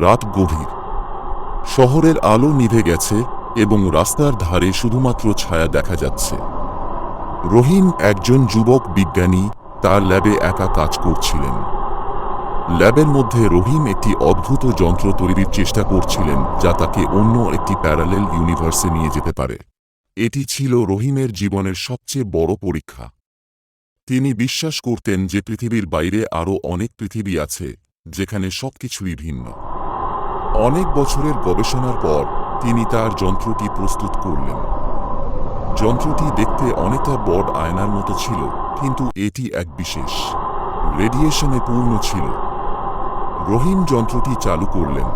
রাত গভীর। শহরের আলো নিভে গেছে এবং রাস্তার ধারে শুধুমাত্র ছায়া দেখা যাচ্ছে। রহিম একজন যুবক বিজ্ঞানী তার ল্যাবে একা কাজ করছিলেন। ল্যাবের মধ্যে রহিম একটি অদ্ভুত যন্ত্র তৈরির চেষ্টা করছিলেন যা তাকে অন্য একটি প্যারালেল ইউনিভার্সে নিয়ে যেতে পারে। এটি ছিল রহিমের জীবনের সবচেয়ে বড় পরীক্ষা। তিনি বিশ্বাস করতেন যে পৃথিবীর বাইরে আরও অনেক পৃথিবী আছে, যেখানে সবকিছুই ভিন্ন। অনেক বছরের গবেষণার পর তিনি তার যন্ত্রটি প্রস্তুত করলেন। যন্ত্রটি দেখতে অনেকটা বড় আয়নার মতো ছিল, কিন্তু এটি এক বিশেষ রেডিয়েশনে পূর্ণ ছিল। রহিম যন্ত্রটি চালু করলেন।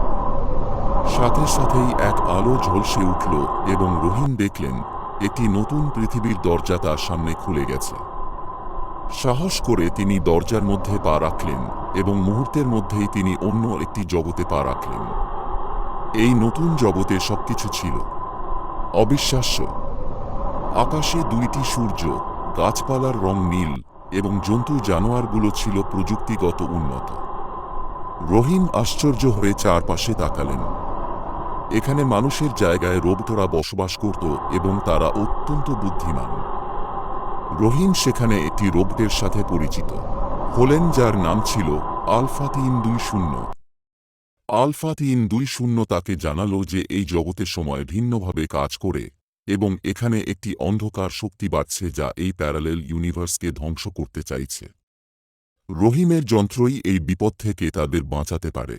সাথে সাথেই এক আলো ঝলসে উঠল এবং রহিম দেখলেন একটি নতুন পৃথিবীর দরজা তার সামনে খুলে গেছে। সাহস করে তিনি দরজার মধ্যে পা রাখলেন এবং মুহূর্তের মধ্যেই তিনি অন্য একটি জগতে পা রাখলেন। এই নতুন জগতে সবকিছু ছিল। অবিশ্বাস্য। আকাশে দুইটি সূর্য, গাছপালার রং নীল এবং জন্তু জানোয়ারগুলো ছিল প্রযুক্তিগত উন্নত। রহিম আশ্চর্য হয়ে চারপাশে তাকালেন। এখানে মানুষের জায়গায় রোবটরা বসবাস করত এবং তারা অত্যন্ত বুদ্ধিমান। রহিম সেখানে একটি রোবটের সাথে পরিচিত। হলেন যার নাম ছিল আলফা তিন দুই শূন্য। আলফা তিন দুই শূন্য তাকে জানাল যে এই জগতের সময় ভিন্নভাবে কাজ করে এবং এখানে একটি অন্ধকার শক্তি বাড়ছে যা এই প্যারালেল ইউনিভার্সকে ধ্বংস করতে চাইছে। রহিমের যন্ত্রই এই বিপদ থেকে তাদের বাঁচাতে পারে।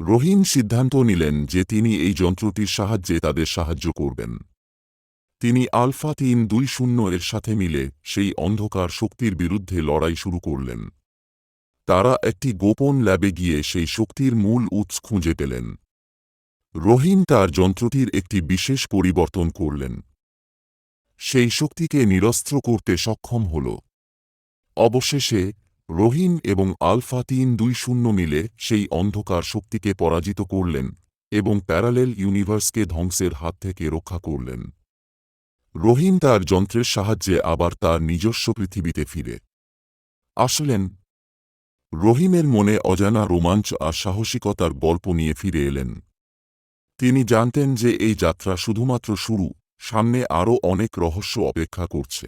রহিম সিদ্ধান্ত নিলেন যে তিনি এই যন্ত্রটির সাহায্যে তাদের সাহায্য করবেন। তিনি আলফা তিন দুই শূন্য এর সাথে মিলে সেই অন্ধকার শক্তির বিরুদ্ধে লড়াই শুরু করলেন। তারা একটি গোপন ল্যাবে গিয়ে সেই শক্তির মূল উৎস খুঁজে পেলেন। রহিম তার যন্ত্রটির একটি বিশেষ পরিবর্তন করলেন। সেই শক্তিকে নিরস্ত্র করতে সক্ষম হল। অবশেষে, রহিম এবং আলফা তিন দুই শূন্য মিলে সেই অন্ধকার শক্তিকে পরাজিত করলেন এবং প্যারালেল ইউনিভার্সকে ধ্বংসের হাত থেকে রক্ষা করলেন। রহিম তার যন্ত্রের সাহায্যে আবার তার নিজস্ব পৃথিবীতে ফিরে। আসলেন রহিমের মনে অজানা রোমাঞ্চ আর সাহসিকতার গল্প নিয়ে ফিরে এলেন। তিনি জানতেন যে এই যাত্রা শুধুমাত্র শুরু, সামনে আরও অনেক রহস্য অপেক্ষা করছে।